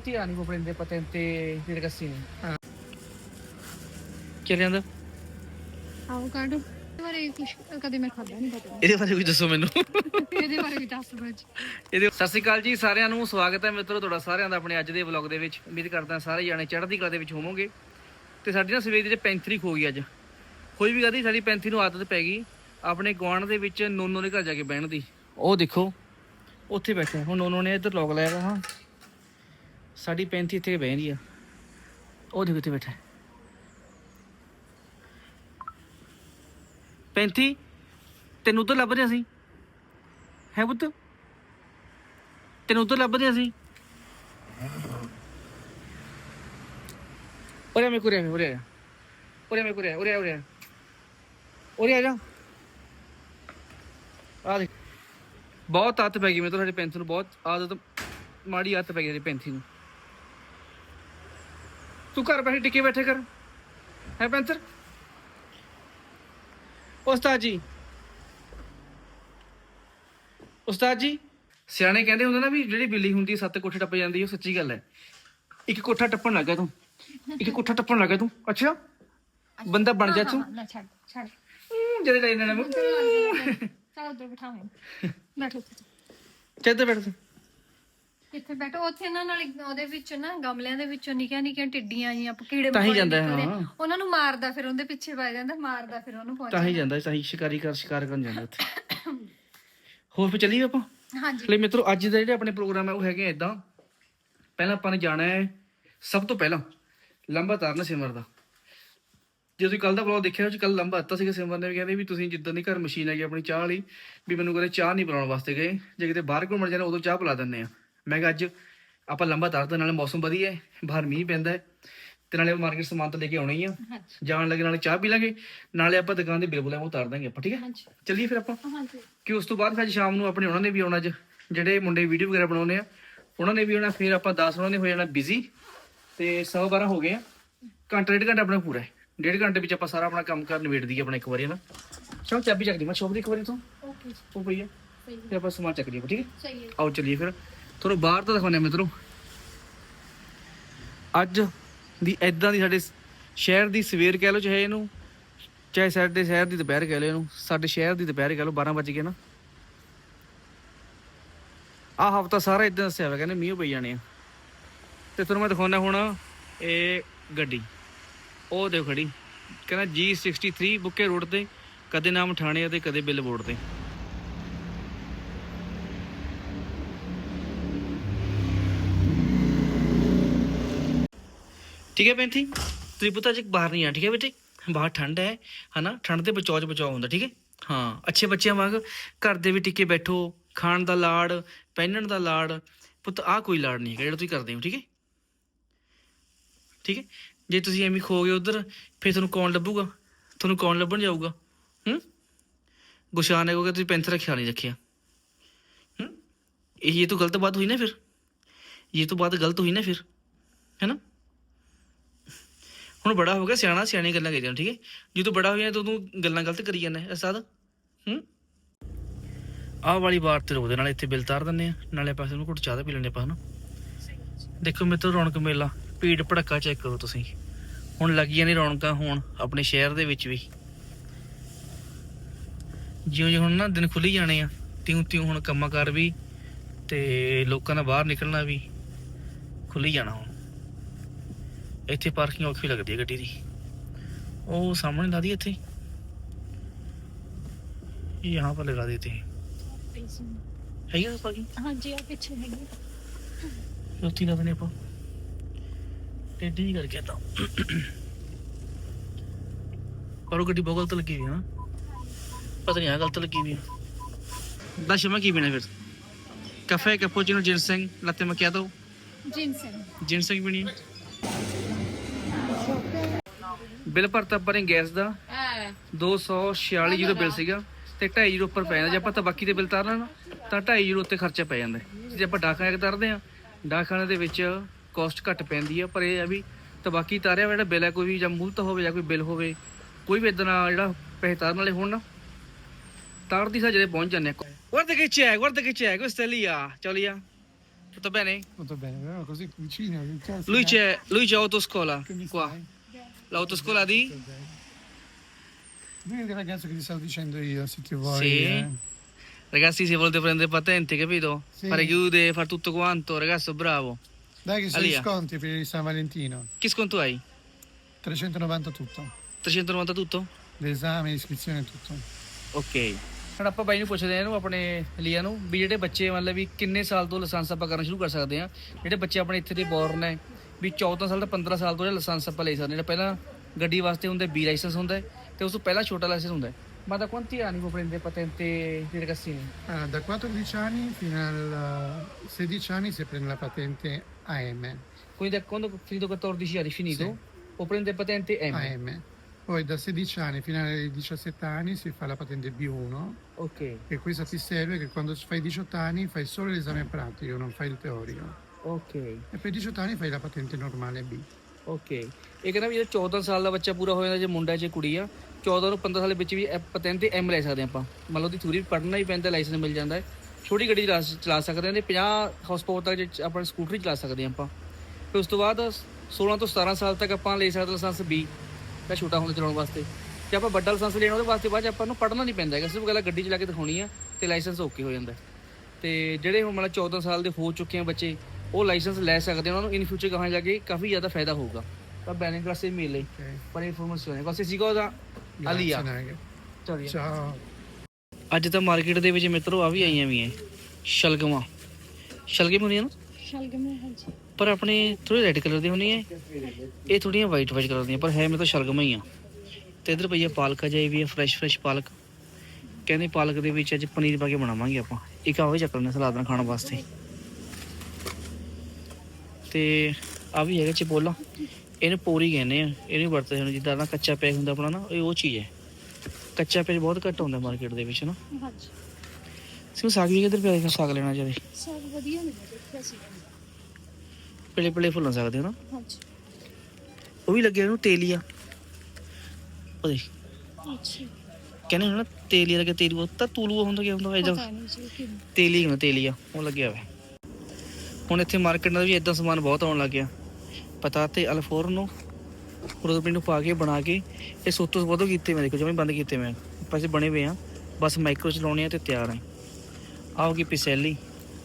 Ti anni può prendere patente di ragazzini. Ah. ਕੀ ਲਿਆਂਦਾ ਆਵੋਕਾਡੋ ਇਹਦੇ ਬਾਰੇ ਕੁਝ ਕਦੇ ਮੈਂ ਖਾਦਾ ਨਹੀਂ ਪਤਾ ਇਹਦੇ ਬਾਰੇ ਕੁਝ ਦੱਸੋ ਮੈਨੂੰ ਇਹਦੇ ਬਾਰੇ ਵੀ ਦੱਸ ਦਿਓ ਜੀ ਇਹਦੇ ਸਤਿ ਸ਼੍ਰੀ ਅਕਾਲ ਜੀ ਸਾਰਿਆਂ ਨੂੰ ਸਵਾਗਤ ਹੈ ਮਿੱਤਰੋ ਤੁਹਾਡਾ ਸਾਰਿਆਂ ਦਾ ਆਪਣੇ ਅੱਜ ਦੇ ਵਲੌਗ ਦੇ ਵਿੱਚ ਉਮੀਦ ਕਰਦਾ ਸਾਰੇ ਜਾਣੇ ਚੜ੍ਹਦੀ ਕਲਾ ਦੇ ਵਿੱਚ ਹੋਵੋਗੇ ਤੇ ਸਾਡੀ ਨਾ ਸਵੇਰ ਦੀ ਜੇ ਪੈਂਥਰੀ ਖੋ ਗਈ ਅੱਜ ਕੋਈ ਵੀ ਕਹਦੀ ਸਾਡੀ ਪੈਂਥਰੀ ਨੂੰ ਆਦਤ ਪੈ ਗਈ ਆਪਣੇ ਗੁਆਂਢ ਦੇ ਵਿੱਚ ਨੋਨੋ ਦੇ ਘਰ ਜਾ ਕੇ ਬਹਿਣ ਦੀ ਉਹ ਦੇਖੋ ਉੱਥੇ ਬੈਠਾ ਹੁਣ ਨੋਨੋ ਨੇ ਇੱਧਰ ਲੋਕ ਲਾਇਆ ਵਾ ਹਾਂ ਸਾਡੀ ਪੈਂਥੀ ਇੱਥੇ ਬਹਿੰਦੀ ਆ। ਉਹ ਦੇਖੋ ਇੱਥੇ ਬੈਠਾ ਪੈਂਤੀ, ਤੈਨੂੰ ਉੱਧਰ ਲੱਭ ਰਿਹਾ ਸੀ। ਹੈ ਪੁੱਤ? ਤੈਨੂੰ ਉੱਧਰ ਲੱਭਦੇ ਅਸੀਂ ਉਰੇ ਮੇ ਕੁਰੇ ਉਰੇ ਆ ਉਰੇ ਮੇ ਕੁਰੇ ਉਰੇ ਉਰੇ ਉਰੇ ਆ ਜਾ। ਆ ਦੇਖ। ਬਹੁਤ ਆਦਤ ਪੈ ਗਈ ਮੈਨੂੰ ਸਾਡੇ ਪੈਂਥੀ ਨੂੰ, ਬਹੁਤ ਆਦਤ, ਮਾੜੀ ਆਦਤ ਪੈ ਗਈ ਤੇਰੀ ਪੈਂਥੀ ਨੂੰ। ਤੂੰ ਘਰ ਬੈਠੇ ਟਿੱਕੇ ਬੈਠੇ ਕਰ। ਹੈ ਪੈਂਥਰ ਉਸਤਾਦ ਜੀ। ਉਸਤਾਦ ਜੀ ਸਿਆਣੇ ਕਹਿੰਦੇ ਹੁੰਦੇ ਨਾ ਵੀ ਜਿਹੜੀ ਬਿੱਲੀ ਹੁੰਦੀ ਹੈ, ਸੱਤ ਕੋਠੇ ਟੱਪ ਜਾਂਦੀ ਹੈ ਉਹ ਸੱਚੀ ਗੱਲ ਹੈ। ਇੱਕ ਕੋਠਾ ਟੱਪਣ ਲੱਗਾ ਤੂੰ। ਇੱਕ ਕੋਠਾ ਟੱਪਣ ਲੱਗਾ ਤੂੰ। ਅੱਛਾ। ਬੰਦਾ ਬਣ ਜਾ ਤੂੰ। ਨਾ ਛੱਡ ਛੱਡ। ਹੂੰ, ਜਿਹੜੇ ਲੈ ਲੈਣਾ ਚਲ ਉੱਧਰ ਬਿਠਾਵੇਂ ਬੈਠੋ। ਚੱਲ ਬੈਠ ਤੂੰ। ਇੱਥੇ ਬੈਠੋ ਉੱਥੇ ਨਾ ਨਾਲ ਇੱਕ ਉਹਦੇ ਵਿੱਚ ਨਾ ਗਮਲਿਆਂ ਦੇ ਵਿੱਚੋਂ ਨਿੱਕੀਆਂ ਨਿੱਕੀਆਂ ਟਿੱਡੀਆਂ ਜੀਆਂ ਕੀੜੇ ਤਾਂ ਹੀ ਮਕੌੜੇ ਜਾਂਦਾ ਹੈ, ਨਿਕਲਦੇ ਆ। ਹਾਂ। ਉਹਨਾਂ ਨੂੰ ਮਾਰਦਾ ਫਿਰ ਉਹਦੇ ਪਿੱਛੇ ਪੈ ਜਾਂਦਾ ਮਾਰਦਾ ਫਿਰ ਉਹਨੂੰ ਪਹੁੰਚ ਤਾਂ ਹੀ ਜਾਂਦਾ। ਤਾਂ ਹੀ ਸ਼ਿਕਾਰੀ ਕਰ ਸ਼ਿਕਾਰ ਕਰਨ ਜਾਂਦਾ ਉੱਥੇ। ਹੋਰ ਫਿਰ ਚੱਲੀਏ ਆਪਾਂ? ਹਾਂਜੀ। ਲੈ ਮਿੱਤਰੋ ਅੱਜ ਦਾ ਜਿਹੜੇ ਆਪਣੇ ਪ੍ਰੋਗਰਾਮ ਹੈ ਉਹ ਹੈਗੇ ਇਦਾਂ ਪਹਿਲਾਂ ਆਪਾਂ ਨੇ ਜਾਣਾ ਹੈ ਸਭ ਤੋਂ ਪਹਿਲਾਂ ਲੰਬਾ ਤਾਰਨਾ ਸਿਮਰ ਦਾ। ਜੇ ਤੁਸੀਂ ਕੱਲ ਦਾ ਵਲੌਗ ਦੇਖਿਆ ਉਹ ਕੱਲ ਲੰਬਾ ਦਿੱਤਾ ਸੀਗਾ ਸਿਮਰ ਨੇ ਵੀ ਕਹਿੰਦੇ ਵੀ ਤੁਸੀਂ ਜਿੱਦਾਂ ਦੀ ਘਰ ਮਸ਼ੀਨ ਹੈਗੀ ਆਪਣੀ ਚਾਹ ਵਾਲੀ ਵੀ ਮੈਨੂੰ ਕਦੇ ਚਾਹ ਨਹੀਂ ਬਣਾਉਣ ਵਾਸਤੇ ਗਏ। ਜੇ ਕਿਤੇ ਬਾਹਰ ਘੁੰਮਣ ਜਾਣਾ ਉਦੋਂ ਚਾਹ ਪਿਲਾ ਦਿੰਦੇ ਆ। ਮੈਂ ਕਿਹਾ ਅੱਜ ਆਪਾਂ ਲੰਬਾ ਤਾਰਦੇ ਨਾਲੇ ਮੌਸਮ ਵਧੀਆ ਹੈ ਬਾਹਰ ਮੀਂਹ ਪੈਂਦਾ ਹੈ ਤੇ ਨਾਲੇ ਮਾਰਕੀਟ ਸਮਾਨ ਤਾਂ ਲੈ ਕੇ ਆਉਣਾ ਆ। ਜਾਣ ਲੱਗੇ ਨਾਲੇ ਚਾਹ ਪੀ ਲਾਂਗੇ ਨਾਲੇ ਆਪਾਂ ਦੁਕਾਨ ਦੇ ਬਿੱਲ ਉਹ ਉਤਾਰ ਦਾਂਗੇ ਆਪਾਂ ਠੀਕ ਹੈ? ਚੱਲੀਏ ਫਿਰ ਆਪਾਂ। ਹਾਂਜੀ। ਕਿ ਉਸ ਤੋਂ ਬਾਅਦ ਫਿਰ ਅੱਜ ਸ਼ਾਮ ਨੂੰ ਆਪਣੇ ਉਹਨਾਂ ਨੇ ਵੀ ਆਉਣਾ ਅੱਜ ਜਿਹੜੇ ਮੁੰਡੇ ਵੀਡੀਓ ਵਗੈਰਾ ਬਣਾਉਂਦੇ ਆ ਉਹਨਾਂ ਨੇ ਵੀ ਆਉਣਾ ਫਿਰ ਆਪਾਂ 10 ਉਹਨਾਂ ਨੇ ਹੋ ਜਾਣਾ ਬਿਜ਼ੀ ਤੇ 12 ਹੋ ਗਏ ਆ। ਘੰਟਾ ਡੇਢ ਘੰਟਾ ਆਪਣਾ ਪੂਰਾ ਹੈ। ਡੇਢ ਘੰਟੇ ਵਿੱਚ ਆਪਾਂ ਸਾਰਾ ਆਪਣਾ ਕੰਮ ਕਰ ਨਿਬੇੜ ਦਈਏ ਆਪਣਾ ਇੱਕ ਵਾਰੀ ਨਾ? ਚਲੋ ਚਾਬੀ ਚੱਕ ਦੀ ਮੈਂ ਸ਼ੋਪ ਦੀ ਇੱਕ ਵਾਰੀ ਤੋਂ। ਓਕੇ ਉਹ ਪਈ ਹੈ। ਸਹੀ ਹੈ। ਫਿਰ ਆਪਾਂ ਸਮਾਨ ਚੱਕ ਲਈਏ ਠੀਕ ਹੈ। ਆਓ ਚੱਲੀਏ ਫਿਰ। ਤੁਹਾਨੂੰ ਬਾਹਰ ਤੋਂ ਦਿਖਾਉਂਦੇ ਆ ਮਿੱਤਰੋ। ਅੱਜ ਦੀ ਐਦਾਂ ਦੀ ਸਾਡੇ ਸ਼ਹਿਰ ਦੀ ਸਵੇਰ ਕਹਿ ਲਓ ਚਾਹੇ ਇਹਨੂੰ, ਚਾਹੇ ਸਾਡੇ ਸ਼ਹਿਰ ਦੀ ਦੁਪਹਿਰ ਕਹਿ ਲਓ ਇਹਨੂੰ, ਸਾਡੇ ਸ਼ਹਿਰ ਦੀ ਦੁਪਹਿਰ ਕਹਿ ਲਓ 12 ਵਜ ਕੇ ਨਾ। ਆਹ ਹਫਤਾ ਸਾਰਾ ਇਦਾਂ ਦੱਸਿਆ ਹੋਇਆ, ਕਹਿੰਦੇ ਮੀਂਹ ਪਈ ਜਾਣੇ ਆ। ਤੇ ਤੁਹਾਨੂੰ ਮੈਂ ਦਿਖਾਉਣਾ ਹੁਣ ਇਹ ਗੱਡੀ। ਉਹ ਦੇਖੋ ਖੜੀ। ਕਹਿੰਦਾ G63 ਬੁੱਕੇ ਰੋਡ ਤੇ, ਕਦੇ ਨਾਮ ਠਾਣੇ ਤੇ ਕਦੇ ਬਿੱਲ ਬੋਰਡ ਤੇ। ਠੀਕ ਹੈ ਪੈਂਥੀ ਤੁਸੀਂ ਪੁੱਤ ਅੱਜ ਬਾਹਰ ਨਹੀਂ ਆ ਠੀਕ ਹੈ ਬੇਟੇ? ਬਾਹਰ ਠੰਡ ਹੈ, ਹਨਾ? ਠੰਡ ਦੇ ਬਚਾਓ ਚ ਬਚਾਓ ਹੁੰਦਾ, ਠੀਕ ਹੈ? ਹਾਂ, ਅੱਛੇ ਬੱਚਿਆਂ ਵਾਂਗ ਘਰ ਦੇ ਵੀ ਟਿੱਕੇ ਬੈਠੋ, ਖਾਣ ਦਾ ਲਾੜ, ਪਹਿਨਣ ਦਾ ਲਾੜ, ਪੁੱਤ ਆਹ ਕੋਈ ਲਾੜ ਨਹੀਂ ਹੈਗਾ ਜਿਹੜਾ ਤੁਸੀਂ ਕਰਦੇ ਹੋ, ਠੀਕ ਹੈ? ਠੀਕ ਹੈ? ਜੇ ਤੁਸੀਂ ਐਵੇਂ ਖੋ ਗਏ ਉਧਰ, ਫਿਰ ਤੁਹਾਨੂੰ ਕੌਣ ਲੱਭੂਗਾ? ਤੁਹਾਨੂੰ ਕੌਣ ਲੱਭਣ ਜਾਊਗਾ? ਹੂੰ? ਗੁਸ਼ਾਨ ਨੇ ਕਹੋਗੇ ਤੁਸੀਂ ਪੈਂਥਰ ਰੱਖਿਆ ਨਹੀਂ ਰੱਖਿਆ। ਹੂੰ? ਇਹ ਇਹ ਤਾਂ ਗਲਤ ਬਾਤ ਹੋਈ ਨਾ ਫਿਰ? ਇਹ ਤਾਂ ਬਾਤ ਗਲਤ ਹੋਈ ਨਾ ਫਿਰ? ਹੈ ਨਾ ਹੁਣ ਬੜਾ ਹੋ ਗਿਆ, ਸਿਆਣਾ ਸਿਆਣੀ ਗੱਲਾਂ ਕਰੀ ਜਾਂਦਾ ਠੀਕ ਹੈ? ਜਦੋਂ ਬੜਾ ਹੋ ਜਾਏ ਤਾਂ ਤੂੰ ਗੱਲਾਂ ਗਲਤ ਕਰੀ ਜਾਂਦਾ ਅਸਾਦ ਹੂੰ? ਆਹ ਵਾਲੀ ਵਾਰ ਤੇ ਰੋਦੇ ਨਾਲ ਇੱਥੇ ਬਿੱਲ ਤਾਰ ਦਿੰਨੇ ਆ, ਨਾਲੇ ਪਾਸੇ ਨੂੰ ਘੁੱਟ ਚਾਹ ਦਾ ਪੀ ਲੈਣੇ ਆਪਾਂ, ਹਨਾ? ਦੇਖੋ ਮਿੱਤਰ, ਰੌਣਕ ਮੇਲਾ, ਭੀੜ ਭੜੱਕਾ ਚੈੱਕ ਕਰੋ ਤੁਸੀਂ। ਹੁਣ ਲੱਗੀਆਂ ਨੇ ਰੌਣਕਾਂ ਹੋਣ, ਆਪਣੇ ਸ਼ਹਿਰ ਦੇ ਵਿੱਚ ਵੀ। ਜਿਉਂ ਜਿਉਂ ਹੁਣ ਨਾ ਦਿਨ ਖੁੱਲੀ ਜਾਣੇ ਆ ਤਿਉਂ ਤਿਉਂ ਹੁਣ ਕੰਮਾਂ ਕਰ ਵੀ ਤੇ ਲੋਕਾਂ ਦਾ ਬਾਹਰ ਨਿਕਲਣਾ ਵੀ ਖੁੱਲੀ ਜਾਣਾ ਹੁਣ। ਇੱਥੇ ਪਾਰਕਿੰਗ ਔਖੀ ਲੱਗਦੀ ਹੈ ਗੱਡੀ ਦੀ ਉਹ ਸਾਹਮਣੇ ਲਾ ਦੀ ਇੱਥੇ यहाँ पर लगा देते हैं है क्या पार्किंग ਹਾਂਜੀ ਆ ਪਿੱਛੇ ਹੈਗੀ ਉੱਥੇ ਲਾ ਦਨੇ ਆਪਾਂ ਟੇਢੀ ਜਿਹੀ ਕਰਕੇ ਤਾਂ ਪਰ ਉਹ ਗੱਡੀ ਬਹੁਤ ਗਲਤ ਲੱਗੀ ਹੋਈ ਹੈ ਨਾ ਪਤਾ ਨਹੀਂ ਆ ਗਲਤ ਲੱਗੀ ਹੋਈ ਹੈ ਦੱਸ ਮੈਂ ਕੀ ਪੀਣਾ ਫਿਰ ਕਾਫੇ ਕੈਪੂਚੀਨੋ ਜਿੰਸੈਂਗ ਲਾਤੇ ਮਕਿਆਟੋ ਜਿੰਸਨ ਜਿੰਸੈਂਗ ਪੀਣੀ ਹੈ ਬਿੱਲ ਭਰਤਾ ਆਪਾਂ ਨੇ ਗੈਸ ਦਾ 246 ਜੀਰੋ ਬਿੱਲ ਸੀਗਾ ਤੇ 2.5 ਜੀਰੋ ਉੱਪਰ ਪੈ ਜਾਂਦਾ ਜੇ ਆਪਾਂ ਤਬਾਕੀ ਤੇ ਬਿੱਲ ਤਾਰਨਾ ਨਾ ਤਾਂ 2.5 ਜੀਰੋ ਉੱਤੇ ਖਰਚਾ ਪੈ ਜਾਂਦਾ ਹੈ। ਜੇ ਆਪਾਂ ਡਾਕਖਾਨੇ ਤੇ ਤਾਰਦੇ ਆ ਡਾਕਖਾਨੇ ਦੇ ਵਿੱਚ ਕਾਸਟ ਘੱਟ ਪੈਂਦੀ ਆ ਪਰ ਇਹ ਆ ਵੀ ਤਬਾਕੀ ਤਾਰਿਆ ਹੋਇਆ ਜਿਹੜਾ ਬਿੱਲ ਹੈ ਕੋਈ ਵੀ ਜਾਂ ਮੁਲਤ ਹੋਵੇ ਜਾਂ ਕੋਈ ਬਿੱਲ ਹੋਵੇ ਕੋਈ ਵੀ ਇਦਾਂ ਜਿਹੜਾ ਪੈਸੇ ਤਾਰਨ ਵਾਲੇ ਹੋਣ ਨਾ ਤਾਰਦੀ ਸਾ ਜਿਹੜੇ ਪਹੁੰਚ ਜਾਂਦੇ ਆ guarda che c'è, questa è Lia. Ciao Lia. Tutto bene? Tutto bene, però così vicino. Lui c'è, lui c'è mi qua. stai? L'autoscuola di? Tutto bene. Lui è il ragazzo che ti stavo dicendo io, se ti vuoi. Sì. eh. Ragazzi, se volete prendere patente, capito? Sì. Fare chiude, fare tutto quanto, ragazzo bravo. Dai che sono Alia. gli sconti per il San Valentino. Che sconto hai? 390 tutto. 390 tutto? L'esame, l'iscrizione e tutto. Okay ਹੁਣ ਆਪਾਂ ਬਾਈ ਨੂੰ ਪੁੱਛਦੇ ਆ ਇਹਨੂੰ ਆਪਣੇ ਲੀਆ ਨੂੰ ਵੀ ਜਿਹੜੇ ਬੱਚੇ ਮਤਲਬ ਵੀ ਕਿੰਨੇ ਸਾਲ ਤੋਂ ਲਾਇਸੈਂਸ ਆਪਾਂ ਕਰਨਾ ਸ਼ੁਰੂ ਕਰ ਸਕਦੇ ਆ ਜਿਹੜੇ ਬੱਚੇ ਆਪਣੇ ਇੱਥੇ ਦੇ ਬੋਰਨ ਨੇ ਵੀ 14 ਸਾਲ ਤੋਂ 15 ਸਾਲ ਤੋਂ ਜਿਹੜਾ ਲਾਇਸੈਂਸ ਆਪਾਂ ਲੈ ਸਕਦੇ ਹਾਂ ਜਿਹੜਾ ਪਹਿਲਾਂ ਗੱਡੀ ਵਾਸਤੇ ਹੁੰਦਾ ਬੀ ਲਾਇਸੈਂਸ ਹੁੰਦਾ ਹੈ ਤੇ ਉਸ ਤੋਂ ਪਹਿਲਾਂ ਛੋਟਾ ਲਾਇਸੈਂਸ ਹੁੰਦਾ ਹੈ ma da quanti anni può prendere patente di ragazzini? Ah, da 14 anni fino a 16 anni si prende la patente AM. Quindi da quando ho finito 14 anni finito Sì. può prendere patente M. AM. Poi da 16 anni fino ai 17 anni si fa la patente B1 Ok, e questa ti serve che quando fai 18 anni fai solo l'esame pratico, non fai il teorico. Ok, E per 18 anni fai la patente normale B. ok ਇਹ ਕਹਿੰਦਾ ਵੀ ਜੇ 14 ਸਾਲ ਦਾ ਬੱਚਾ ਪੂਰਾ ਹੋ ਜਾਂਦਾ ਜੇ ਮੁੰਡਾ ਜੇ ਕੁੜੀ ਆ 14 ਤੋਂ 15 ਸਾਲ ਦੇ ਵਿੱਚ ਵੀ ਪਤੈਂਟ ਤੇ ਐਮ ਲੈ ਸਕਦੇ ਆਪਾਂ ਮੰਨ ਲਓ ਦੀ ਥਿਊਰੀ ਪੜ੍ਹਨਾ ਹੀ ਪੈਂਦਾ ਲਾਇਸੈਂਸ ਮਿਲ ਜਾਂਦਾ ਹੈ ਛੋਟੀ ਗੱਡੀ ਚਲਾ ਚਲਾ ਸਕਦੇ ਹਾਂ ਤੇ 50 ਹਾਰਸ ਪਾਵਰ ਤੱਕ ਜੇ ਆਪਾਂ ਸਕੂਟਰੀ ਚਲਾ ਸਕਦੇ ਹਾਂ ਆਪਾਂ ਫਿਰ ਉਸ ਤੋਂ ਬਾਅਦ 16 ਤੋਂ 17 ਸਾਲ ਤੱਕ ਆਪਾਂ ਲੈ ਸਕਦੇ ਲਾਇਸੈਂਸ B. ਤਾਂ ਛੋਟਾ ਹੁੰਦਾ ਚਲਾਉਣ ਵਾਸਤੇ ਜੇ ਆਪਾਂ ਵੱਡਾ ਲਾਇਸੈਂਸ ਲੈਣਾ ਉਹਦੇ ਵਾਸਤੇ ਬਾਅਦ 'ਚ ਆਪਾਂ ਨੂੰ ਪੜ੍ਹਨਾ ਨਹੀਂ ਪੈਂਦਾ ਹੈਗਾ ਸਿਰਫ ਗੱਲਾਂ ਗੱਡੀ ਚਲਾ ਕੇ ਦਿਖਾਉਣੀ ਆ ਤੇ ਲਾਇਸੈਂਸ ਓਕੇ ਹੋ ਜਾਂਦਾ। ਤੇ ਜਿਹੜੇ ਹੁਣ ਮਤਲਬ 14 ਸਾਲ ਦੇ ਹੋ ਚੁੱਕੇ ਆ ਬੱਚੇ ਉਹ ਲਾਇਸੈਂਸ ਲੈ ਸਕਦੇ ਆ, ਉਹਨਾਂ ਨੂੰ ਇਨ ਫਿਊਚਰ ਕਹਾਂ ਜਾ ਕੇ ਕਾਫੀ ਜ਼ਿਆਦਾ ਫਾਇਦਾ ਹੋਊਗਾ। ਤਾਂ ਬੈਨਿੰਗ ਕਲਾਸੇ ਮਿਲ ਲਈ. ਪਰ information cosa Grazie, Alia. Naghe. ਚਲਿਏ। Ciao. ਅੱਜ ਤਾਂ ਮਾਰਕੀਟ ਦੇ ਵਿੱਚ ਮਿੱਤਰੋ ਆ ਵੀ ਆਈਆਂ ਵੀ ਐ। ਸ਼ਲਗਮਾਂ। ਸ਼ਲਗਮ ਹੁੰਦੀਆਂ ਨਾ? ਸ਼ਲਗਮ ਹਾਂਜੀ। ਪਰ ਆਪਣੇ ਥੋੜੇ ਰੈੱਡ ਕਲਰ ਦੀ ਹੁੰਦੀਆਂ ਐ। ਇਹ ਥੋੜੀਆਂ ਵਾਈਟ ਵਾਈਟ ਕਲਰ ਦੀਆਂ ਪਰ ਹੈ ਮੇਰੇ ਤਾਂ ਸ਼ਲਗਮਾਂ ਹੀ ਆ। ਤੇ ਇਧਰ ਪਈਆ ਪਾਲਕ ਜਾਈ ਵੀ ਹੈ ਫਰੈਸ਼ ਫਰੈਸ਼ ਪਾਲਕ। ਕਹਿੰਦੇ ਪਾਲਕ ਦੇ ਵਿੱਚ ਅੱਜ ਪਨੀਰ ਪਾ ਕੇ ਬਣਾਵਾਂਗੇ ਆਪਾਂ। ਇੱਕ ਆਵੇ ਚੱਕਰ ਨੇ ਸਲਾਦ ਨਾਲ ਖਾਣ ਵਾਸਤੇ। ਤੇ ਆ ਵੀ ਹੈਗਾ ਚਪੋਲਾ। ਇਹਨੂੰ ਪੋਰੀ ਕਹਿੰਦੇ ਆ ਇਹਨੂੰ ਵਰਤਦੇ ਹਨ। ਜਿੱਦਾਂ ਨਾ ਕੱਚਾ ਪਿਆਜ਼ ਹੁੰਦਾ ਆਪਣਾ ਨਾ ਇਹ ਉਹ ਚੀਜ਼ ਹੈ। ਕੱਚਾ ਪਿਆਜ਼ ਬਹੁਤ ਘੱਟ ਹੁੰਦਾ ਮਾਰਕੀਟ ਦੇ ਵਿੱਚ ਨਾ ਹਾਂਜੀ। ਸਿਮ ਸਾਗ ਵੀ ਕਿੱਧਰ ਪਿਆ ਹੈ ਸਾਗ ਲੈਣਾ ਚਾਹਦੇ ਸਭ ਵਧੀਆ ਨੇ ਦੇਖਿਆ ਸੀ ਪਲੇ ਪਲੇ ਫੁੱਲਾਂ ਸਕਦੇ ਹੋ ਨਾ ਹਾਂਜੀ। ਉਹ ਵੀ ਲੱਗਿਆ ਇਹਨੂੰ ਤੇਲੀਆ। ਉਹ ਦੇਖ। ਅੱਛਾ। ਕਹਿੰਦੇ ਹੁੰਦੇ ਨਾ ਤੇਲੀਆ ਲੱਗੇ ਤੇਲੂ ਤਾਂ ਤੂਲੂ ਹੁੰਦਾ ਕੀ ਹੁੰਦਾ ਨਹੀਂ ਜੀ ਤੇਲੀ ਹੁੰਦਾ ਤੇਲੀਆ ਉਹ ਲੱਗਿਆ ਹੋਇਆ। ਹੁਣ ਇੱਥੇ ਮਾਰਕੀਟ ਨਾਲ ਵੀ ਇਦਾਂ ਸਮਾਨ ਬਹੁਤ ਆਉਣ ਲੱਗ ਗਿਆ। ਪਤਾ ਤੇ ਅਲਫੋਰਨੋ ਰੋਜ਼ਪਿੰਡ ਨੂੰ ਪਾ ਕੇ, ਬਣਾ ਕੇ, ਇਹ ਸੋਤੋਸ ਬਹੁਤੋ ਕੀਤੇ ਮੈਂ ਦੇਖੋ ਜਿਵੇਂ ਬੰਦ ਕੀਤੇ ਮੈਂ। ਪੈਸੇ ਬਣੇ ਹੋਏ ਆ ਬਸ ਮਾਈਕਰੋ ਚਲਾਉਣੇ ਆ ਤੇ ਤਿਆਰ ਆ ਆਹ ਕੀ ਪਿਸੈਲੀ,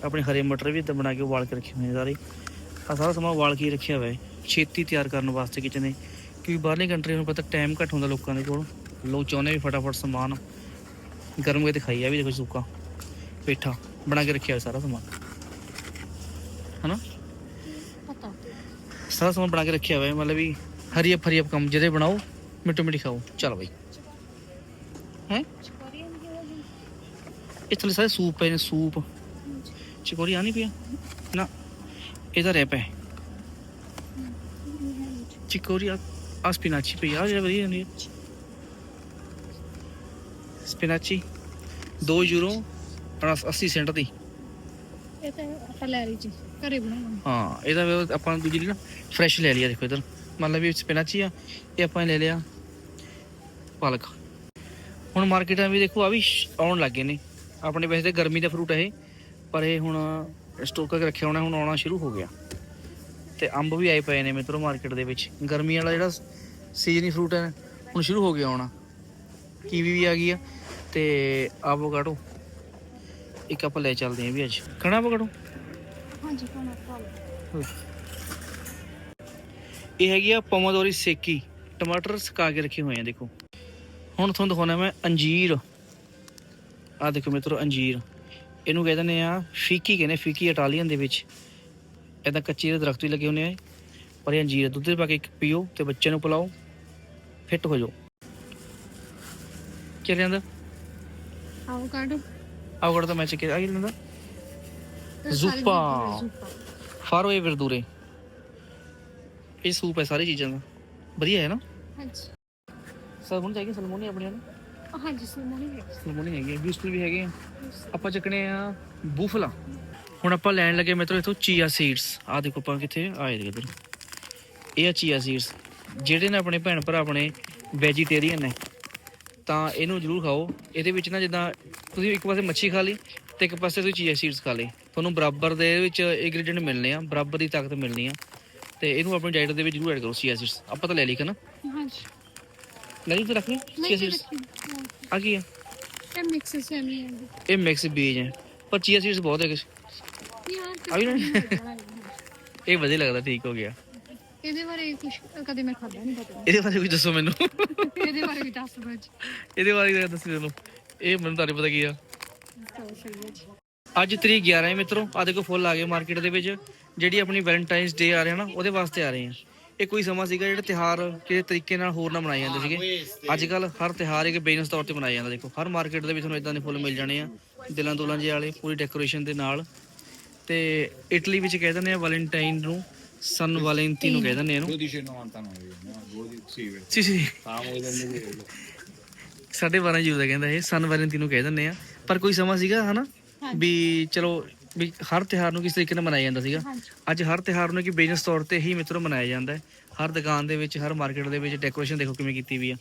ਆਪਣੇ ਹਰੇ ਮਟਰ ਵੀ ਇਦਾਂ ਬਣਾ ਕੇ ਉਬਾਲ ਕੇ ਰੱਖੇ ਹੋਏ ਨੇ ਸਾਰੇ। ਆ ਸਾਰਾ ਸਮਾਨ ਉਬਾਲ ਕੇ ਹੀ ਰੱਖਿਆ ਹੋਇਆ ਹੈ। ਛੇਤੀ ਤਿਆਰ ਕਰਨ ਵਾਸਤੇ ਕਿਚਨ ਨੇ। ਕਿਉਂਕਿ ਬਾਹਰਲੀ ਕੰਟਰੀ ਨੂੰ ਪਤਾ ਟਾਈਮ ਘੱਟ ਹੁੰਦਾ ਲੋਕਾਂ ਦੇ ਕੋਲ। ਲੋਕ ਚਾਹੁੰਦੇ ਵੀ ਫਟਾਫਟ ਸਮਾਨ ਗਰਮ ਕਰਕੇ ਖਾਈ ਆ ਵੀ ਦੇਖੋ ਸੁੱਕਾ। ਪੇਠਾ ਬਣਾ ਕੇ ਰੱਖਿਆ ਹੋਇਆ ਸਾਰਾ ਸਮਾਨ। ਹਨਾ? ਪਤਾ। ਸਾਰਾ ਸਮਾਨ ਬਣਾ ਕੇ ਰੱਖਿਆ ਹੋਇਆ ਹੈ, ਮਤਲਬ ਵੀ ਹਰੀ ਅਪ ਹਰੀ ਅਪ ਕੰਮ ਜਿਹਦੇ ਬਣਾਓ ਮਿੱਠੋ ਮਿੱਠੀ ਖਾਓ। ਚਲ ਬਈ। ਹੈ? ਇਹ ਥੱਲੇ ਸਾਰੇ ਸੂਪ ਪਏ ਨੇ ਸੂਪ। ਚਿਕੋਰੀ ਆ ਨਹੀਂ ਪਿਆ ਨਾ ਇਹਦਾ ਰੈਪ ਹੈ। ਚਿਕੋਰੀ ਆ ਆ ਸਪਿਨਾਚੀ ਪਈ ਆ ਜਿਹੜਾ ਵਧੀਆ ਹੁੰਦੀ ਹੈ ਸਪਿਨਾਚੀ 2 ਯੂਰੋ 80 ਸੈਂਟ ਦੀ। ਇਹ ਤਾਂ ਆਪਾਂ ਲੈ ਲਈ ਜੀ, ਘਰੇ ਬਣਾਵਾਂਗੇ ਹਾਂ ਇਹਦਾ ਵੀ ਆਪਾਂ ਦੂਜੀ ਨਾ ਫਰੈਸ਼ ਲੈ ਲਿਆ ਦੇਖੋ ਇਧਰ। ਮਤਲਬ ਵੀ ਸਪਿਨਾਚੀ ਆ ਇਹ ਆਪਾਂ ਲੈ ਲਿਆ ਪਾਲਕ। ਹੁਣ ਮਾਰਕੀਟਾਂ ਵੀ ਦੇਖੋ, ਆ ਵੀ ਸ਼- ਆਉਣ ਲੱਗੇ ਨੇ। ਆਪਣੇ ਵੈਸੇ ਤਾਂ ਗਰਮੀ ਦਾ ਫਰੂਟ ਹੈ ਇਹ, ਪਰ ਇਹ ਹੁਣ ਸਟੋਕ ਕਰਕੇ ਰੱਖਿਆ ਹੋਣਾ, ਹੁਣ ਆਉਣਾ ਸ਼ੁਰੂ ਹੋ ਗਿਆ। ਤੇ ਅੰਬ ਵੀ ਆਏ ਪਏ ਨੇ ਮਿੱਤਰੋ ਮਾਰਕੀਟ ਦੇ ਵਿੱਚ। ਗਰਮੀ ਵਾਲਾ ਜਿਹੜਾ ਸੀਜ਼ਨੀ ਫਰੂਟ ਹੈ ਹੁਣ ਸ਼ੁਰੂ ਹੋ ਗਿਆ ਆਉਣਾ ਕੀਵੀ ਵੀ ਆ ਗਈ ਆ, ਤੇ ਆਵੋਕਾਡੋ ਇੱਕ ਆਪਾਂ ਲੈ ਚੱਲਦੇ ਆਂ ਵੀ ਅੱਜ। ਖਾਣਾ ਆਵੋਕਾਡੋ ਹਾਂਜੀ ਕੋਣਾ ਪਾਲ ਇਹ ਹੈਗੀ ਆ ਪੋਮੋਦੋਰੀ ਸੇਕੀ। ਟਮਾਟਰ ਸੁਕਾ ਕੇ ਰੱਖੇ ਹੋਏ ਆ ਦੇਖੋ। ਹੁਣ ਤੁਹਾਨੂੰ ਦਿਖਾਉਣਾ ਮੈਂ ਅੰਜੀਰ। ਆ ਦੇਖੋ ਮਿੱਤਰੋ ਅੰਜੀਰ। ਇਹਨੂੰ ਕਹਿੰਦੇ ਨੇ ਆ ਫੀਕੀ ਕਹਿੰਦੇ ਫੀਕੀ ਇਟਾਲੀਅਨ ਦੇ ਵਿੱਚ। ਇਹਦਾ ਕੱਚੇ ਦੇ ਦਰਖਤ ਵੀ ਲੱਗੇ ਹੁੰਦੇ ਆ ਪਰ ਇਹ ਅੰਜੀਰ ਦੁੱਧ ਦੇ ਪਾ ਕੇ ਪੀਓ ਤੇ ਬੱਚੇ ਨੂੰ ਪਿਲਾਓ। ਫਿੱਟ ਹੋ ਜਾਓ। ਕੀ ਲੈਂਦਾ ਆਵੋਕਾਡੋ। ਮੈਂ ਚੱਕੇ ਆ ਕੀ ਲੈਂਦਾ ਜ਼ੁਪਾ। ਫਾਰੋ ਇਹ ਵਰਦੂਰੇ ਇਹ ਸੂਪ ਹੈ ਸਾਰੀ ਚੀਜ਼ਾਂ ਦਾ ਵਧੀਆ ਹੈ ਨਾ ਹਾਂਜੀ ਸਲਮੋਨ ਚਾਹੀਏ ਸਲਮੋਨੀ ਆਪਣੀਆਂ ਨੂੰ ਹਾਂਜੀ ਸੁਣਨੀ ਹੈ ਸਲਮੋਨੀ ਹੈਗੀ ਆ ਬਿਸਕੁਟ ਵੀ ਹੈਗੇ ਆ ਆਪਾਂ ਚੱਕਣੇ ਆ ਬੂਫਲਾ ਹੁਣ ਆਪਾਂ ਲੈਣ ਲੱਗੇ ਮਿੱਤਰੋ ਇਥੋਂ ਚੀਆ ਸੀਡਸ ਆ ਦੇਖੋ ਆਪਾਂ ਕਿੱਥੇ ਆਏ ਦੇ ਇਧਰ ਇਹ ਆ ਚੀਆ ਸੀਡਸ ਜਿਹੜੇ ਨੇ ਆਪਣੇ ਭੈਣ ਭਰਾ ਆਪਣੇ ਵੈਜੀਟੇਰੀਅਨ ਨੇ ਤਾਂ ਇਹਨੂੰ ਜ਼ਰੂਰ ਖਾਓ ਇਹਦੇ ਵਿੱਚ ਨਾ ਜਿੱਦਾਂ ਤੁਸੀਂ ਇੱਕ ਪਾਸੇ ਮੱਛੀ ਖਾ ਲਈ ਤੇ ਇੱਕ ਪਾਸੇ ਤੁਸੀਂ ਚੀਆ ਸੀਡਸ ਖਾ ਲਈ ਤੁਹਾਨੂੰ ਬਰਾਬਰ ਦੇ ਵਿੱਚ ਇੰਗਰੀਡੀਐਂਟ ਮਿਲਨੇ ਆ ਬਰਾਬਰ ਦੀ ਤਾਕਤ ਮਿਲਣੀ ਆ। ਤੇ ਇਹਨੂੰ ਆਪਣੀ ਡਾਈਟ ਦੇ ਵਿੱਚ ਜ਼ਰੂਰ ਐਡ ਕਰੋ ਚੀਆ ਸੀਡਸ ਆਪਾਂ ਤਾਂ ਲੈ ਲਈ ਕਿ ਨਾ? ਹਾਂਜੀ। ਲੈ ਲਈ ਤੇ ਰੱਖ ਲਈ ਚੀਆ ਸੀਡਸ ਆ ਕੀ ਆ? ਇਹ ਮਿਕਸ ਸੈਮੀ ਹੈ ਇਹ ਮਿਕਸ ਬੀਜ ਹੈ। ਪਰ ਚੀਆ ਸੀਡਸ ਬਹੁਤ ਹੈ ਕੁਛ ਯਾਰ ਆ ਨਾ? ਇਹ ਵਧੀਆ ਲੱਗਦਾ ਠੀਕ ਹੋ ਗਿਆ। ਇਹਦੇ ਬਾਰੇ ਕੁਝ ਕਦੇ ਮੈਂ ਖਾਦਾ ਨਹੀਂ ਪਤਾ। ਇਹਦੇ ਬਾਰੇ ਕੁਝ ਦੱਸੋ ਮੈਨੂੰ। ਇਹਦੇ ਬਾਰੇ ਵੀ ਦੱਸ ਦੋ ਜੀ। ਇਹਦੇ ਬਾਰੇ ਦੱਸੋ ਮੈਨੂੰ। ਇਹ ਮੈਨੂੰ ਤਾਂ ਨਹੀਂ ਪਤਾ ਕੀ ਆ? ਜੀ ਅੱਜ ਤਰੀਕ 11 ਹੈ ਮਿੱਤਰੋ ਆ ਦੇਖੋ ਫੁੱਲ ਆ ਗਏ ਮਾਰਕੀਟ ਦੇ ਵਿੱਚ। ਜਿਹੜੀ ਆਪਣੀ ਵੈਲੈਂਟਾਈਨਸ ਡੇ ਆ ਰਿਹਾ ਨਾ ਉਹਦੇ ਵਾਸਤੇ ਆ ਰਹੇ ਆ। ਇਹ ਕੋਈ ਸਮਾਂ ਸੀਗਾ ਜਿਹੜਾ ਤਿਹਾਰ ਕਿਸੇ ਤਰੀਕੇ ਨਾਲ ਹੋਰ ਨਾ ਮਨਾਏ ਜਾਂਦੇ ਸੀਗੇ। ਅੱਜ ਕੱਲ ਹਰ ਤਿਹਾਰ ਇੱਕ ਬਿਜ਼ਨਸ ਤੌਰ ਤੇ ਮਨਾਇਆ ਜਾਂਦਾ ਦੇਖੋ। ਹਰ ਮਾਰਕੀਟ ਦੇ ਵਿੱਚ ਤੁਹਾਨੂੰ ਇਦਾਂ ਦੇ ਫੁੱਲ ਮਿਲ ਜਾਣੇ ਆ ਦਿਲਾਂ ਦੁਲਾਂ ਜਿਹੇ ਵਾਲੇ ਪੂਰੀ ਡੈਕੋਰੇਸ਼ਨ ਦੇ ਨਾਲ। ਤੇ ਇਟਲੀ ਵਿੱਚ ਕਹਿ ਦਿੰਦੇ ਆ ਵੈਲੈਂਟਾਈਨ ਨੂੰ ਸਨ ਵੈਲੈਂਟੀ ਨੂੰ ਕਹਿ ਦਿੰਦੇ ਆ ਇਹਨੂੰ। 12,99 no? 12, sì, perché ਸੀ ਸੀ stavamo vedendo quello. ਸਾਢੇ 12 ਯੂਜ਼ ਹੈ ਕਹਿੰਦਾ ਇਹ ਸਨ ਵੈਲੈਂਟੀ ਨੂੰ ਕਹਿ ਦਿੰਦੇ ਆ। ਪਰ ਕੋਈ ਸਮਾਂ ਸੀਗਾ ਹਨਾ? ਵੀ ਚਲੋ ਵੀ ਹਰ ਤਿਹਾਰ ਨੂੰ ਕਿਸ ਤਰੀਕੇ ਨਾਲ ਮਨਾਇਆ ਜਾਂਦਾ ਸੀਗਾ। ਅੱਜ ਹਰ ਤਿਹਾਰ ਨੂੰ ਕਿ ਬਿਜ਼ਨਸ ਤੌਰ ਤੇ ਹੀ ਮਿੱਤਰੋ ਮਨਾਇਆ ਜਾਂਦਾ ਹੈ। ਹਰ ਦੁਕਾਨ ਦੇ ਵਿੱਚ ਹਰ ਮਾਰਕੀਟ ਦੇ ਵਿੱਚ ਡੈਕੋਰੇਸ਼ਨ ਦੇਖੋ ਕਿਵੇਂ ਕੀਤੀ ਵੀ ਆ।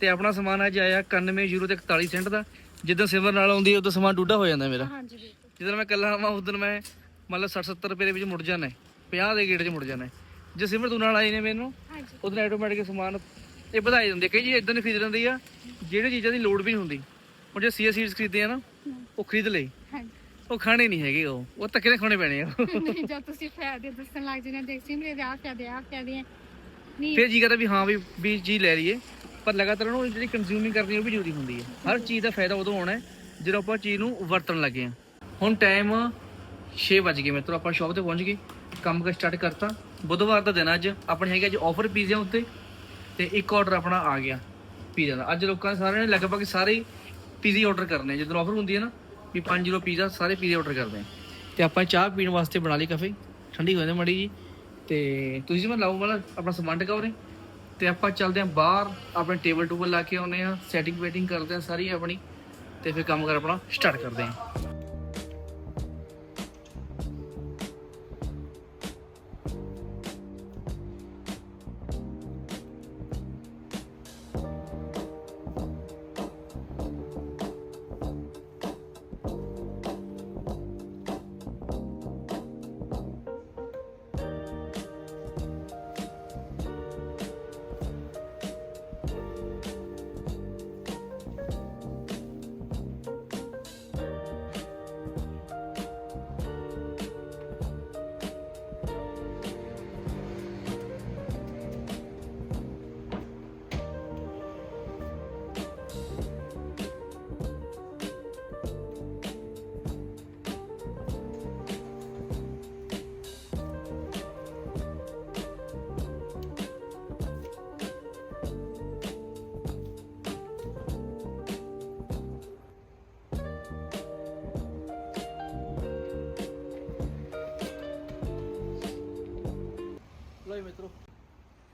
ਤੇ ਆਪਣਾ ਸਮਾਨ ਅੱਜ ਆਇਆ 91 ਯੂਰੋ ਤੇ 41 ਸੈਂਟ ਦਾ। ਜਿੱਦਾਂ ਸਿਲਵਰ ਨਾਲ ਆਉਂਦੀ ਉਦੋਂ ਸਮਾਨ ਡੂਡਾ ਹੋ ਜਾਂਦਾ ਮੇਰਾ। ਹਾਂਜੀ ਜਦੋਂ ਮੈਂ ਇਕੱਲਾ ਆਵਾਂ ਉਦੋਂ ਮੈਂ ਮਤਲਬ 60 70 ਰੁਪਏ ਦੇ ਵਿੱਚ ਮੁੜ ਜਾਣਾ ਹੈ। 50 ਦੇ ਗੇਟ 'ਚ ਮੁੜ ਜਾਣਾ ਜੇ ਸਿਮਰ ਤੂੰ ਨਾਲ ਆਈ ਨੇ ਮੈਨੂੰ ਹਾਂਜੀ। ਉਦੋਂ ਆਟੋਮੈਟਿਕ ਸਮਾਨ ਇਹ ਵਧਾਈ ਦਿੰਦੇ ਕਈ ਚੀਜ਼ ਇਦਾਂ ਦੀ ਖਰੀਦ ਲੈਂਦੀ ਆ ਜਿਹੜੇ ਚੀਜ਼ਾਂ ਦੀ ਲੋੜ ਵੀ ਨਹੀਂ ਹੁੰਦੀ। ਹੁਣ ਜੇ ਸੀਆ ਸੀਡਸ ਖਰੀਦਦੇ ਆ ਨਾ ਉਹ ਖਰੀਦ ਲਈ। ਉਹ ਖਾਣੇ ਨਹੀਂ ਹੈਗੇ ਉਹ। ਉਹ ਧੱਕੇ ਨਾਲ ਖਾਣੇ ਪੈਣੇ ਆ। ਨਹੀਂ ਜਦ ਤੁਸੀਂ ਫਾਇਦੇ ਦੱਸਣ ਲੱਗ ਜਾਂਦੇ ਦੇਖ ਮੇਰੇ ਆਹ ਫਾਇਦੇ ਆਹ ਫਾਇਦੇ ਆ। ਨਹੀਂ। ਫਿਰ ਜੀ ਕਰਦਾ ਵੀ ਹਾਂ ਵੀ ਵੀ ਚੀਜ਼ ਲੈ ਲਈਏ। ਪਰ ਲਗਾਤਾਰ ਉਹਨੂੰ ਜਿਹੜੀ ਕੰਜ਼ਿਊਮਿੰਗ ਕਰਨੀ ਉਹ ਵੀ ਜ਼ਰੂਰੀ ਹੁੰਦੀ ਹੈ ਹਰ ਚੀਜ਼ ਦਾ ਫਾਇਦਾ ਉਦੋਂ ਹੋਣਾ ਹੈ ਜਦੋਂ ਆਪਾਂ ਚੀਜ਼ ਨੂੰ ਵਰਤਣ ਲੱਗੇ ਹੁਣ ਟਾਈਮ 6 ਵਜ ਗਏ ਮਿੱਤਰੋ ਆਪਾਂ ਸ਼ਾਪ ਤੇ ਪਹੁੰਚ ਗਏ। ਕੰਮ ਕਰ ਸਟਾਰਟ ਕਰਤਾ। ਬੁੱਧਵਾਰ ਦਾ ਦਿਨ ਅੱਜ। ਆਪਣੇ ਹੈਗਾ ਅੱਜ ਆਫਰ ਉੱਤੇ। ਤੇ ਇੱਕ ਆਰਡਰ ਆਪਣਾ ਆ ਗਿਆ ਪੀਜ਼ਾ ਦਾ। ਅੱਜ ਲੋਕਾਂ ਨੇ ਸਾਰਿਆਂ ਨੇ ਲਗਭਗ ਸਾਰੇ ਹੀ ਪੀਜ਼ਾ ਆਰਡਰ ਕਰਨੇ ਆ। ਜਦੋਂ ਆਫਰ ਹੁੰਦੀ ਹੈ ਨਾ ਵੀ 5 ਯੂਰੋ ਪੀਜ਼ਾ ਸਾਰੇ ਪੀਜ਼ਾ ਆਰਡਰ ਕਰਦੇ ਆ। ਤੇ ਆਪਾਂ ਚਾਹ ਪੀਣ ਵਾਸਤੇ ਬਣਾ ਲਈ ਕਾਫੀ ਠੰਡੀ ਹੋ ਜਾਂਦੀ ਮੜੀ ਜੀ। ਤੇ ਤੁਸੀਂ ਮੈਂ ਲਾਓ ਵਾਲਾ ਆਪਣਾ ਸਮਾਨ ਟਿਕਾਓ ਟਿਕਾਉਰੇ ਤੇ ਆਪਾਂ ਚੱਲਦੇ ਆਂ ਬਾਹਰ, ਆਪਣੇ ਟੇਬਲ ਟੂਬਲ ਲਾ ਕੇ ਆਉਨੇ ਆ ਸੈਟਿੰਗ ਵੇਟਿੰਗ ਕਰਦੇ ਆ ਸਾਰੀ ਆਪਣੀ। ਤੇ ਫਿਰ ਕੰਮ ਕਰ ਆਪਣਾ ਸਟਾਰਟ ਕਰਦੇ ਆ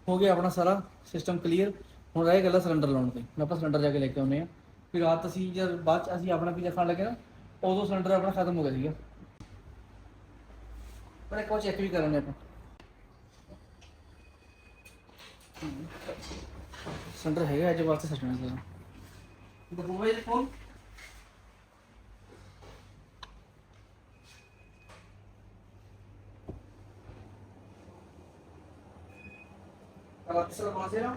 ਹੋ ਗਿਆ ਆਪਣਾ ਸਾਰਾ ਸਿਸਟਮ ਕਲੀਅਰ ਹੁਣ ਰਹਿ ਗੱਲਾਂ ਸਿਲੰਡਰ ਲਾਉਣ ਤੇ। ਮੈਂ ਆਪਾਂ ਸਿਲੰਡਰ ਜਾ ਕੇ ਲੈ ਕੇ ਆਉਨੇ ਆ ਫਿਰ ਰਾਤ ਅਸੀਂ ਜਦ ਬਾਅਦ ਚ ਅਸੀਂ ਆਪਣਾ ਪੀਜ਼ਾ ਖਾਣ ਲੱਗੇ ਨਾ, ਉਦੋਂ ਸਿਲੰਡਰ ਆਪਣਾ ਖਤਮ ਹੋ ਗਿਆ ਸੀਗਾ। ਪਰ ਇੱਕ ਵਾਰ ਚੈੱਕ ਵੀ ਕਰਾਂਗੇ ਆਪਾਂ। ਸਿਲੰਡਰ ਹੈਗਾ, ਅੱਜ ਵਾਸਤੇ ਸੱਜਣਾ ਸਰ। ਦੇਖੋ mobile phone Allora, buonasera.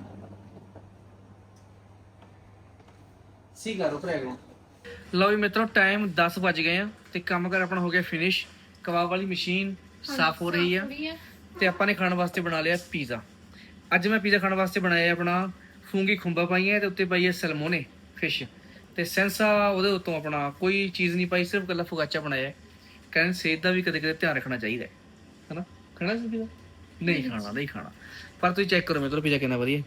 Sì, caro, prego. ਲਓ ਵੀ ਮਿੱਤਰੋ ਟਾਈਮ 10 ਵੱਜ ਗਏ ਆ ਤੇ ਕੰਮ ਕਰ ਆਪਣਾ ਹੋ ਗਿਆ ਫਿਨਿਸ਼ ਕਬਾਬ ਵਾਲੀ ਮਸ਼ੀਨ ਸਾਫ਼ ਹੋ ਰਹੀ ਆ ਤੇ ਆਪਾਂ ਨੇ ਖਾਣ ਵਾਸਤੇ ਬਣਾ ਲਿਆ ਪੀਜ਼ਾ ਅੱਜ ਮੈਂ ਪੀਜ਼ਾ ਖਾਣ ਵਾਸਤੇ ਬਣਾਇਆ ਆਪਣਾ ਫੂੰਗੀ ਖੁੰਬਾ ਪਾਈਆਂ ਤੇ ਉੱਤੇ ਪਾਈ ਹੈ ਸਲਮੋਨੇ ਫਿਸ਼ ਤੇ ਸੈਂਸਾ ਉਹਦੇ ਉੱਤੋਂ ਆਪਣਾ ਕੋਈ ਚੀਜ਼ ਨਹੀਂ ਪਾਈ ਸਿਰਫ ਕੱਲਾ ਫੁਗਾਚਾ ਬਣਾਇਆ। ਕਹਿੰਦੇ ਸਿਹਤ ਦਾ ਵੀ ਕਦੇ ਕਦੇ ਧਿਆਨ ਰੱਖਣਾ ਚਾਹੀਦਾ ਹੈ। ਹਨਾ? ਖਾਣਾ ਸੀ ਪੀਜ਼ਾ ਨਹੀਂ। ਖਾਣਾ ਨਹੀਂ ਖਾਣਾ। ਪਰ ਤੁਸੀਂ ਚੈੱਕ ਕਰੋ ਮੇਰੇ ਪੀਜ਼ਾ ਕਿੰਨਾ ਵਧੀਆ। ਹੈ।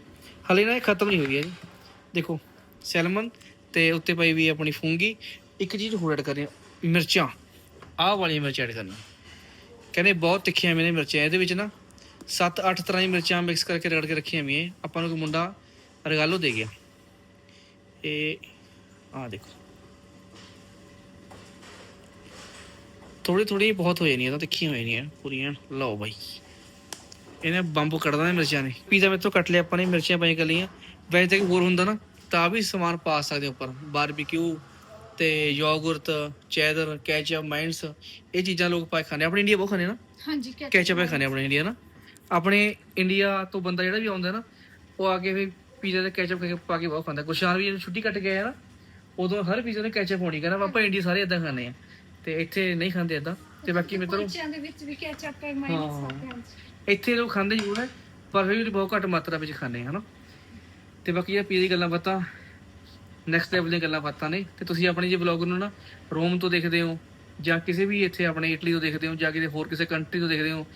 ਹਲੇ ਨਾ ਇਹ ਖਤਮ ਨਹੀਂ ਹੋਈ ਹੈ ਜੀ। ਦੇਖੋ, ਸੈਲਮਨ ਤੇ ਉੱਤੇ ਪਈ ਵੀ ਆਪਣੀ ਫੂੰਗੀ। ਇੱਕ ਚੀਜ਼ ਹੋਰ ਐਡ ਕਰਨੀ ਮਿਰਚਾਂ। ਆਹ ਵਾਲੀਆਂ ਮਿਰਚਾਂ ਐਡ ਕਰਨੀਆਂ। ਕਹਿੰਦੇ ਬਹੁਤ ਤਿੱਖੀਆਂ ਮੈਨੇ ਮਿਰਚਾਂ, ਇਹਦੇ ਵਿੱਚ ਨਾ 7-8 ਤਰ੍ਹਾਂ ਦੀ ਮਿਰਚਾਂ ਮਿਕਸ ਕਰਕੇ ਰਗੜ ਕੇ ਰੱਖੀਆਂ ਵੀ ਆਪਾਂ ਨੂੰ ਕੋਈ ਮੁੰਡਾ ਰਗਾਲੋ ਦੇ ਗਿਆ। ਇਹ ਆਹ ਦੇਖੋ। ਥੋੜੀ ਥੋੜੀ ਬਹੁਤ ਹੋ ਜਾਣੀ ਇਹ ਤਾਂ ਤਿੱਖੀਆਂ ਹੋ ਜਾਣੀਆਂ ਪੂਰੀਆਂ, ਲਓ ਬਾਈ। ਇਹਨੇ ਬੰਬੂ ਕੱਢਦਾ ਨੇ ਮਿਰਚਾਂ ਨੇ। ਪੀਜ਼ਾ ਮੇਰੇ ਤੋਂ ਕੱਟ ਲਿਆ ਆਪਾਂ ਨੇ ਮਿਰਚਾਂ ਪਾਈਆਂ ਕੱਲੀਆਂ ਵੈਸੇ ਤਾਂ ਹੋਰ ਹੁੰਦਾ ਨਾ ਤਾਂ ਵੀ ਸਮਾਨ ਪਾ ਸਕਦੇ ਉੱਪਰ। ਬਾਰਬੀਕਿਊ ਤੇ ਯੋਗੁਰਟ ਚੈਦਰ ਕੈਚਅਪ ਮਾਈਨਸ ਇਹ ਚੀਜ਼ਾਂ ਲੋਕ ਪਾ ਕੇ ਖਾਂਦੇ ਆ। ਆਪਣੇ ਇੰਡੀਆ ਬਹੁਤ ਖਾਂਦੇ ਆ ਨਾ? ਹਾਂਜੀ ਕੈਚਅਪ ਹੈ ਖਾਣੇ ਆਪਣੇ ਇੰਡੀਆ ਨਾ। ਆਪਣੇ ਇੰਡੀਆ ਤੋਂ ਬੰਦਾ ਜਿਹੜਾ ਵੀ ਆਉਂਦਾ ਨਾ ਉਹ ਆ ਕੇ ਫਿਰ ਪੀਜ਼ਾ ਤੇ ਕੈਚਅਪ ਪਾ ਕੇ ਬਹੁਤ ਖਾਂਦਾ। ਗੁਸ਼ਾਨ ਵੀ ਛੁੱਟੀ ਕੱਟ ਆਇਆ ਨਾ ਉਦੋਂ ਹਰ ਪੀਜ਼ਾ ਨੇ ਕੈਚਅਪ ਹੋਣੀ ਕਹਿੰਦਾ ਆਪਾਂ ਇੰਡੀਆ ਸਾਰੇ ਇਦਾਂ ਖਾਂਦੇ ਆ। ਤੇ ਇੱਥੇ ਨਹੀਂ ਖਾਂਦੇ ਇਦਾਂ ਤੇ ਬਾਕੀ ਮਿੱਤਰੋ ਬੱਚਿਆਂ ਦੇ ਵਿੱਚ ਵੀ ਕੈਚਅਪ ਹਾਂ। ਮਾਈਨਸ ਇੱਥੇ ਲੋਕ ਖਾਂਦੇ ਜ਼ਰੂਰ ਹੈ, ਪਰ ਫਿਰ ਵੀ ਬਹੁਤ ਘੱਟ ਮਾਤਰਾ ਵਿੱਚ ਖਾਂਦੇ ਆ, ਹਨਾ? ਤੇ ਬਾਕੀ ਇਹ ਪੀਜ਼ਾ ਦੀ ਗੱਲਾਂ ਬਾਤਾਂ ਨੈਕਸਟ ਲੈਵਲ ਦੀਆਂ ਗੱਲਾਂ ਬਾਤਾਂ ਨੇ, ਤੇ ਤੁਸੀਂ ਆਪਣੇ ਜੇ ਵਲੌਗ ਨੂੰ ਨਾ ਰੋਮ ਤੋਂ ਦੇਖਦੇ ਹੋ, ਜਾਂ ਕਿਸੇ ਵੀ ਇੱਥੇ ਆਪਣੇ ਇਟਲੀ ਤੋਂ ਦੇਖਦੇ ਹੋ, ਜਾਂ ਕਿਤੇ ਹੋਰ ਕਿਸੇ ਕੰਟਰੀ ਤੋਂ ਦੇਖਦੇ ਹੋ,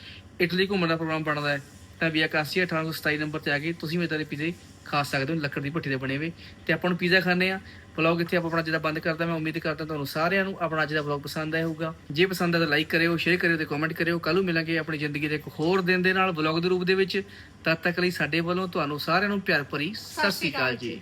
ਇਟਲੀ ਘੁੰਮਣ ਦਾ ਪ੍ਰੋਗਰਾਮ ਬਣਦਾ ਹੈ ਤਾਂ ਵੀਆ ਕਾਸੀਆ 1827 ਨੰਬਰ ਤੇ ਆ ਕੇ ਤੁਸੀਂ ਵੀ ਇਦਾਂ ਦੇ ਪੀਜ਼ੇ ਖਾ ਸਕਦੇ ਹੋ, ਲੱਕੜ ਦੀ ਭੱਠੀ ਦੇ ਬਣੇ ਹੋਏ। ਤੇ ਆਪਾਂ ਨੂੰ ਪੀਜ਼ਾ ਖਾਣੇ ਆ। ਵਲੌਗ ਇੱਥੇ ਆਪਾਂ ਆਪਣਾ ਜਿਹੜਾ ਬੰਦ ਕਰਦਾ। ਮੈਂ ਉਮੀਦ ਕਰਦਾ ਤੁਹਾਨੂੰ ਸਾਰਿਆਂ ਨੂੰ ਆਪਣਾ ਅੱਜ ਦਾ ਵਲੌਗ ਪਸੰਦ ਆਇਆ ਹੋਊਗਾ। ਜੇ ਪਸੰਦ ਆਇਆ ਤਾਂ ਲਾਈਕ ਕਰਿਓ ਸ਼ੇਅਰ ਕਰਿਓ ਤੇ ਕਮੈਂਟ ਕਰਿਓ। ਕੱਲ ਨੂੰ ਮਿਲਾਂਗੇ ਆਪਣੀ ਜ਼ਿੰਦਗੀ ਦੇ ਇੱਕ ਹੋਰ ਦਿਨ ਦੇ ਨਾਲ ਵਲੌਗ ਦੇ ਰੂਪ ਦੇ ਵਿੱਚ। ਤਦ ਤੱਕ ਲਈ ਸਾਡੇ ਵੱਲੋਂ ਤੁਹਾਨੂੰ ਸਾਰਿਆਂ ਨੂੰ ਪਿਆਰ ਭਰੀ ਸਤਿ ਸ਼੍ਰੀ ਅਕਾਲ ਜੀ।